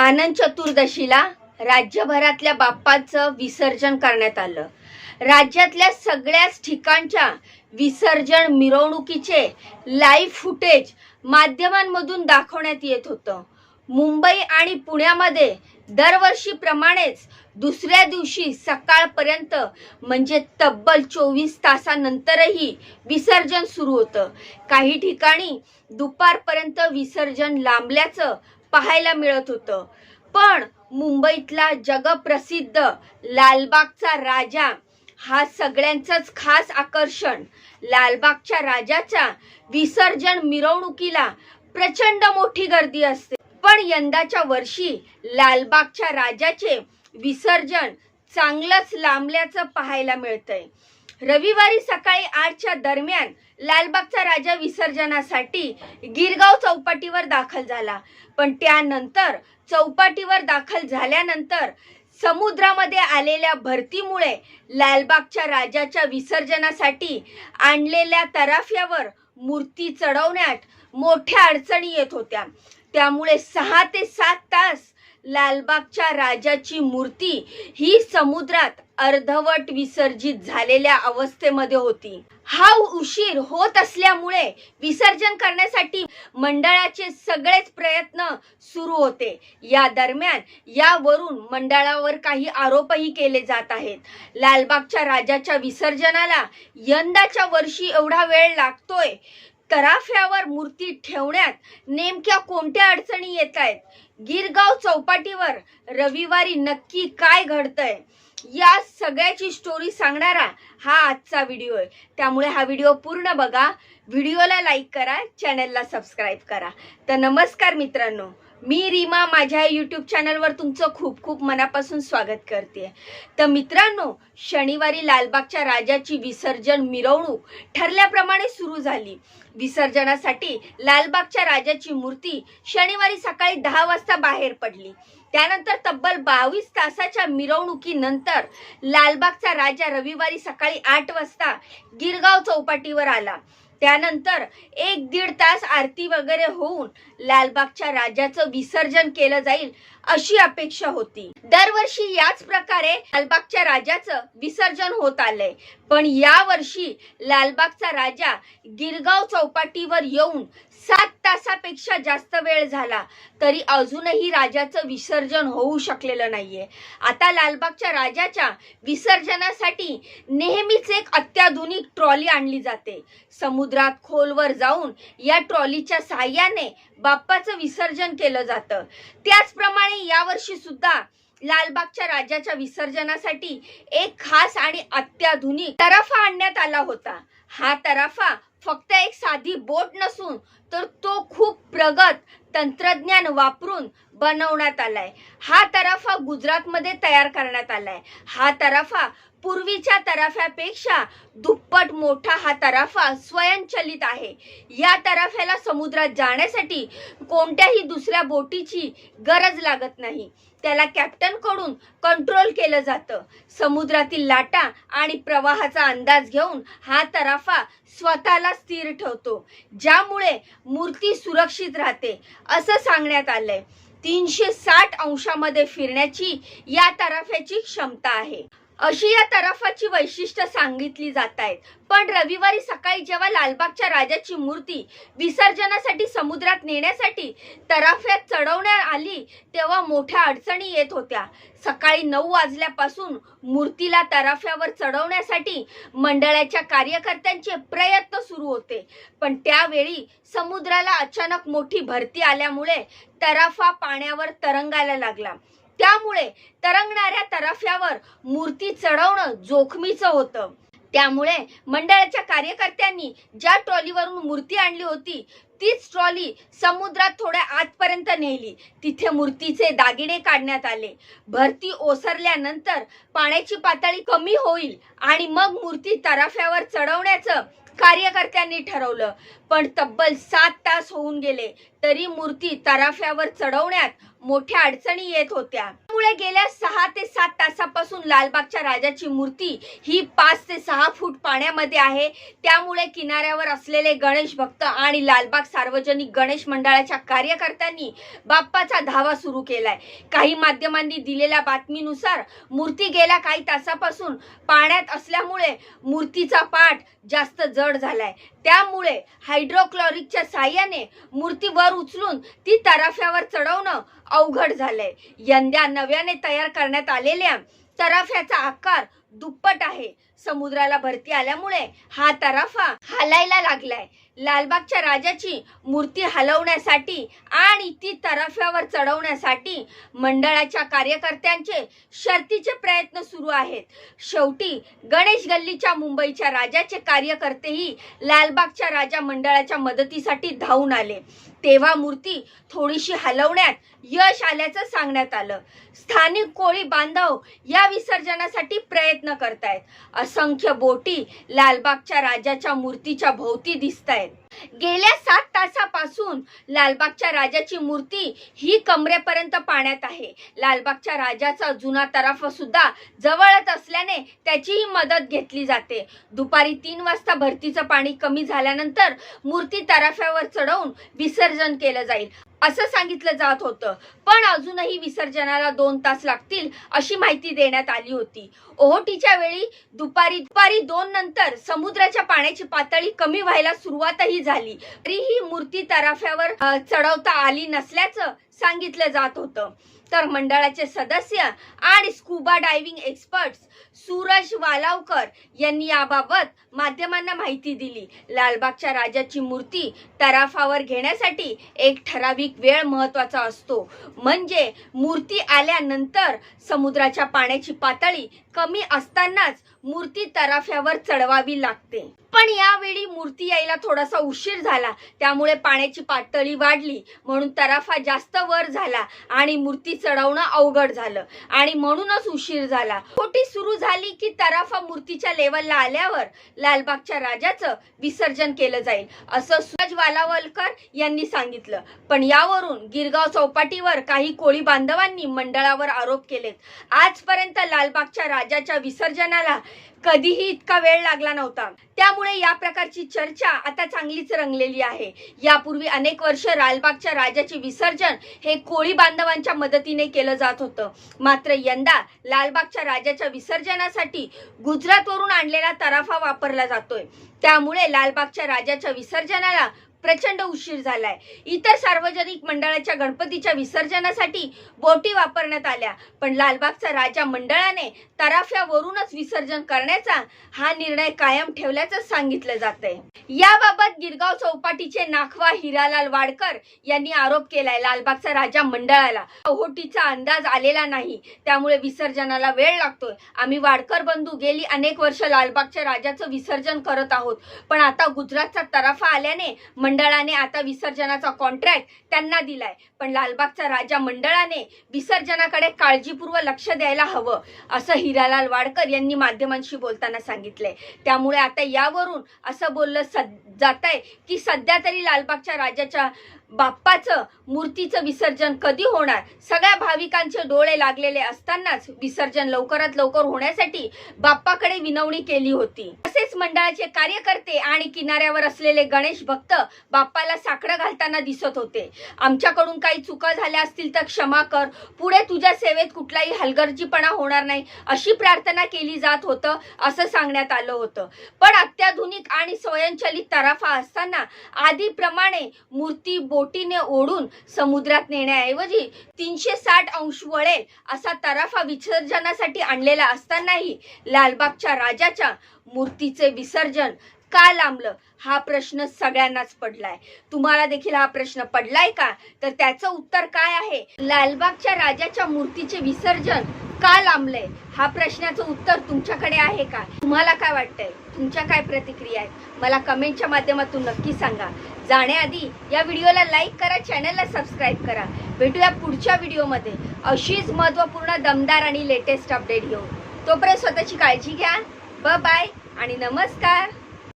आनंद चतुर्दशीला राज्यभरातल्या बाप्पाचं विसर्जन करण्यात आलं. राज्यातल्या सगळ्याच ठिकाणच्या विसर्जन मिरवणुकीचे लाईव्ह फुटेज माध्यमांमधून दाखवण्यात येत होतं. मुंबई आणि पुण्यामध्ये दरवर्षीप्रमाणेच दुसऱ्या दिवशी सकाळपर्यंत म्हणजे तब्बल चोवीस तासानंतरही विसर्जन सुरू होतं. काही ठिकाणी दुपारपर्यंत विसर्जन लांबल्याचं पाहायला मिळत होतं. पण मुंबईतला जगप्रसिद्ध लालबागचा राजा हा सगळ्यांचंच खास आकर्षण. लालबागच्या राजाच्या विसर्जन मिरवणुकीला प्रचंड मोठी गर्दी असते. पण यंदाच्या वर्षी लालबागच्या राजाचे विसर्जन चांगलंच लांबल्याचं पाहायला मिळतंय. रविवारी सकाळी आठच्या दरम्यान लालबागचा राजा विसर्जनासाठी गिरगाव चौपाटीवर दाखल झाला. पण त्यानंतर चौपाटीवर दाखल झाल्यानंतर समुद्रामध्ये आलेल्या भरतीमुळे लालबागच्या राजाच्या विसर्जनासाठी आणलेल्या तराफ्यावर मूर्ती चढवण्यात मोठ्या अडचणी येत होत्या. त्यामुळे सहा ते सात तास लालबागच्या राजाची मूर्ती ही समुद्रात अर्धवट विसर्जित झालेल्या अवस्थेमध्ये होती. हा उशीर होत असल्यामुळे विसर्जन करण्यासाठी मंडळाचे सगळेच प्रयत्न सुरू होते. या दरम्यान यावरून मंडळावर काही आरोपही केले जात आहेत. लालबागच्या राजाच्या विसर्जनाला यंदाच्या वर्षी एवढा वेळ लागतोय. तराफ्यावर मूर्ती ठेवण्यात नेमक्या कोणत्या अडचणी येत आहेत? गिरगाव चौपाटीवर रविवारी नक्की काय घडतंय? या सगळ्याची स्टोरी सांगणारा हा आजचा व्हिडिओ आहे. त्यामुळे हा व्हिडिओ पूर्ण बघा. व्हिडिओला लाईक करा चॅनलला सबस्क्राईब करा. तर नमस्कार मित्रांनो. मी रीमा माझ्या यूट्यूब चॅनलवर तुमचं खूप खूप मनापासून स्वागत करते तर मित्रांनो शनिवारी लालबागच्या राजाची विसर्जन मिरवणूक ठरल्याप्रमाणे सुरू झाली. विसर्जनासाठी लालबागच्या राजाची मूर्ती शनिवारी सकाळी दहा वाजता बाहेर पडली. त्यानंतर तब्बल बावीस तासाच्या मिरवणुकीनंतर लालबागचा राजा रविवारी सकाळी आठ वाजता गिरगाव चौपाटीवर आला. त्यानंतर एक दीड तास आरती वगैरे होऊन लालबागच्या राजाचं विसर्जन केलं जाईल. अशी अपेक्षा होती. दरवर्षी याच प्रकारे लालबागच्या राजाचं विसर्जन होत आलंय. पण या वर्षी लालबागचा राजा गिरगाव चौपाटीवर येऊन सात तासापेक्षा जास्त वेळ झाला तरी अजूनही राजाचं विसर्जन होऊ शकलेलं नाहीये. आता लालबागच्या राजाच्या विसर्जनासाठी नेहमीच एक अत्याधुनिक ट्रॉली आणली जाते. समुद्रात खोलवर जाऊन या ट्रॉलीच्या साह्याने बाप्पाचं विसर्जन केलं जातं. त्याचप्रमाणे यावर्षी सुद्धा लालबागच्या राजाच्या विसर्जनासाठी एक खास आणि अत्याधुनिक तराफा आणण्यात आला होता. हा तराफा फक्त एक साधी बोट नसून तर तो खूप प्रगत तंत्रज्ञान वापरून बनवण्यात आलाय. हा तराफा गुजरातमध्ये तयार करण्यात आलाय. हा तराफा पूर्वीच्या तराफ्यापेक्षा दुप्पट मोठा हा तराफा स्वयंचलित आहे. या तराफ्याला समुद्रात जाण्यासाठी कोणत्याही दुसऱ्या बोटीची गरज लागत नाही. त्याला कॅप्टनकडून कंट्रोल केलं जातं. समुद्रातील लाटा आणि प्रवाहाचा अंदाज घेऊन हा तराफा स्वतःला स्थिर ठेवतो. ज्यामुळे मूर्ती सुरक्षित राहते. असं सांगण्यात आलंय. तीनशे साठ अंशामध्ये फिरण्याची या तराफ्याची क्षमता आहे. अशी या तराफाची वैशिष्ट्य सांगितली जात आहेत पण रविवारी सकाळी जेव्हा लालबागच्या राजाची मूर्ती विसर्जनासाठी समुद्रात नेण्यासाठी तराफ्यात चढवण्यात आली तेव्हा मोठ्या अडचणी येत होत्या. सकाळी नऊ वाजल्यापासून मूर्तीला तराफ्यावर चढवण्यासाठी मंडळाच्या कार्यकर्त्यांचे प्रयत्न सुरू होते. पण त्यावेळी समुद्राला अचानक मोठी भरती आल्यामुळे तराफा पाण्यावर तरंगायला लागला. त्यामुळे तरंगणाऱ्या तराफ्यावर मूर्ती चढवणं जोखमीचं होतं. त्यामुळे मंडळाच्या कार्यकर्त्यांनी ज्या ट्रॉलीवरून मूर्ती आणली होती तीच ट्रॉली समुद्रात थोड्या आतपर्यंत नेली. तिथे मूर्तीचे दागिने काढण्यात आले. भरती ओसरल्यानंतर पाण्याची पातळी कमी होईल आणि मग मूर्ती तराफ्यावर चढवण्याचं कार्यकर्त्यांनी ठरवलं. पण तब्बल सात तास होऊन गेले. तरी मूर्ती तराफ्यावर चढवण्यात मोठ्या अडचणी येत होत्या. त्यामुळे गेल्या सहा ते सात तासापासून लालबागच्या राजाची मूर्ती ही पाच ते सहा फूट पाण्यामध्ये आहे. त्यामुळे किनाऱ्यावर असलेले गणेश भक्त आणि लालबाग सार्वजनिक गणेश मंडळाच्या कार्यकर्त्यांनी बाप्पाचा धावा सुरू केलाय. काही माध्यमांनी दिलेल्या बातमीनुसार मूर्ती गेल्या काही तासापासून पाण्यात असल्यामुळे मूर्तीचा पाठ जास्त जड झालाय. त्यामुळे हायड्रोक्लोरिकच्या साह्याने मूर्ती वर उचलून ती तराफ्यावर चढवणं अवघड झालंय. यंदा नव्याने तयार करण्यात आलेल्या तराफ्याचा आकार दुप्पट आहे. समुद्राला भरती आल्यामुळे हा तराफा हालायला लागलाय. लालबागच्या राजाची मूर्ती हलवण्यासाठी आणि ती तराफ्यावर चढवण्यासाठी मंडळाच्या कार्यकर्त्यांचे शर्तीचे प्रयत्न सुरू आहेत. शेवटी गणेश गल्लीच्या मुंबईच्या राजाचे कार्यकर्तेही लालबागच्या राजा मंडळाच्या मदतीसाठी धावून आले. तेव्हा मूर्ती थोडीशी हलवण्यात यश आल्याचं सांगण्यात आलं. स्थानिक कोळी बांधव या विसर्जनासाठी प्रयत्न करतायत. असंख्य बोटी लालबागच्या राजाच्या मूर्तीच्या भोवती दिसत आहेत गेल्या सात तासापासून लालबागच्या राजाची मूर्ती ही कमरेपर्यंत पाण्यात आहे. लालबागच्या राजाचा जुना तराफा सुद्धा जवळच असल्याने त्याचीही मदत घेतली जाते. दुपारी तीन वाजता भरतीचं पाणी कमी झाल्यानंतर मूर्ती तराफ्यावर चढवून विसर्जन केलं जाईल. असं सांगितलं जात होतं. पण अजूनही विसर्जनाला दोन तास लागतील अशी माहिती देण्यात आली होती. ओहोटीच्या वेळी दुपारी दुपारी दोन नंतर समुद्राच्या पाण्याची पातळी कमी व्हायला सुरुवातही झाली. तरीही मूर्ती तराफ्यावर चढवता आली नसल्याचं सांगितलं जात होतं. तर मंडळाचे सदस्य आणि scuba diving expert Suraj Walavkar यांनी याबाबत माध्यमांना माहिती दिली. लालबागच्या राजाची मूर्ती तराफावर घेण्यासाठी एक ठराविक वेळ महत्त्वाचा असतो. म्हणजे मूर्ती आल्यानंतर समुद्राच्या पाण्याची पातळी कमी असतानाच मूर्ती तराफ्यावर चढवावी लागते. पण यावेळी मूर्ती यायला थोडासा उशीर झाला. त्यामुळे पाण्याची पातळी वाढली. म्हणून तराफा जास्त वर झाला आणि मूर्ती चढवणं अवघड झालं. आणि म्हणूनच उशीर झाला. खोटी सुरू झाली की तराफा मूर्तीच्या लेवलला आल्यावर लालबागच्या राजाचं विसर्जन केलं जाईल असं सूरज वालावलकर यांनी सांगितलं. पण यावरून गिरगाव चौपाटीवर काही कोळी बांधवांनी मंडळावर आरोप केलेत. आजपर्यंत लालबागच्या राजाच्या विसर्जनाला कधीही इतका वेळ लागला नव्हता. त्यामुळे या प्रकारची चर्चा आता चांगलीच रंगलेली आहे. यापूर्वी अनेक वर्ष लालबागच्या राजाचे विसर्जन हे कोळी बांधवांच्या मदतीने केलं जात होतं. मात्र यंदा लालबागच्या राजाच्या विसर्जनासाठी गुजरातवरून आणलेला तराफा वापरला जातोय. त्यामुळे लालबागच्या राजाच्या विसर्जनाला प्रचंड उशीर झालाय. इतर सार्वजनिक मंडळाच्या गणपतीच्या विसर्जनासाठी बोटी वापरण्यात आल्या. पण लालबागचा राजा मंडळाने तराफ्यावरूनच विसर्जन करण्याचा हा निर्णय कायम ठेवल्याचं सांगितलं जात आहे याबाबत गिरगाव चौपाटीचे नाखवा हिरालाल वाडकर यांनी आरोप केलाय लालबागचा राजा मंडळाला. ओहोटीचा अंदाज आलेला नाही. त्यामुळे विसर्जनाला वेळ लागतोय. आम्ही वाडकर बंधू गेली अनेक वर्ष लालबागच्या राजाचं विसर्जन करत आहोत. पण आता गुजरातचा तराफा आल्याने मंडळाने आता विसर्जनाचा कॉन्ट्रॅक्ट त्यांना दिलाय. पण लालबागचा राजा मंडळाने विसर्जनाकडे काळजीपूर्वक लक्ष द्यायला हवं असं हिरालाल वाडकर यांनी माध्यमांशी बोलताना सांगितलंय. त्यामुळे आता यावरून असं बोललं सद जात आहे की सध्या तरी लालबागच्या राजाच्या बाप्पाचं मूर्तीचं विसर्जन कधी होणार? सगळ्या भाविकांचे डोळे लागलेले असतानाच विसर्जन लवकरात लवकर होण्यासाठी बाप्पाकडे विनवणी केली होती. तसेच मंडळाचे कार्यकर्ते आणि किनाऱ्यावर असलेले गणेश भक्त बाप्पाला साकडं घालताना दिसत होते. आमच्याकडून काही चुका झाल्या असतील तर क्षमा कर. पुढे तुझ्या सेवेत कुठलाही हलगर्जीपणा होणार नाही अशी प्रार्थना केली जात होतं असं सांगण्यात आलं होतं. पण अत्याधुनिक आणि स्वयंचलित तराफा असताना आधीप्रमाणे मूर्ती बोटीने ओढून समुद्रात नेण्याऐवजी तीनशे साठ अंश वळेल असा तराफा विसर्जनासाठी आणलेला असतानाही लालबागच्या राजाच्या मूर्तीचे विसर्जन का लांबलं? हा प्रश्न सगळ्यांनाच पडलाय. तुम्हाला देखील हा प्रश्न पडलाय का? तर त्याचं उत्तर काय आहे? लालबागच्या राजाच्या मूर्तीचे विसर्जन का लांबलंय? हा प्रश्नाचं उत्तर तुमच्याकडे आहे का? तुम्हाला काय वाटतंय? तुमच्या काय प्रतिक्रिया आहेत? मला कमेंटच्या माध्यमातून नक्की सांगा. जाण्याआधी या व्हिडिओला लाईक करा चॅनलला सबस्क्राईब करा. भेटूया पुढच्या व्हिडिओमध्ये. अशीच महत्त्वपूर्ण दमदार आणि लेटेस्ट अपडेट घेऊन. तोपर्यंत स्वतःची काळजी घ्या. ब बाय आणि नमस्कार.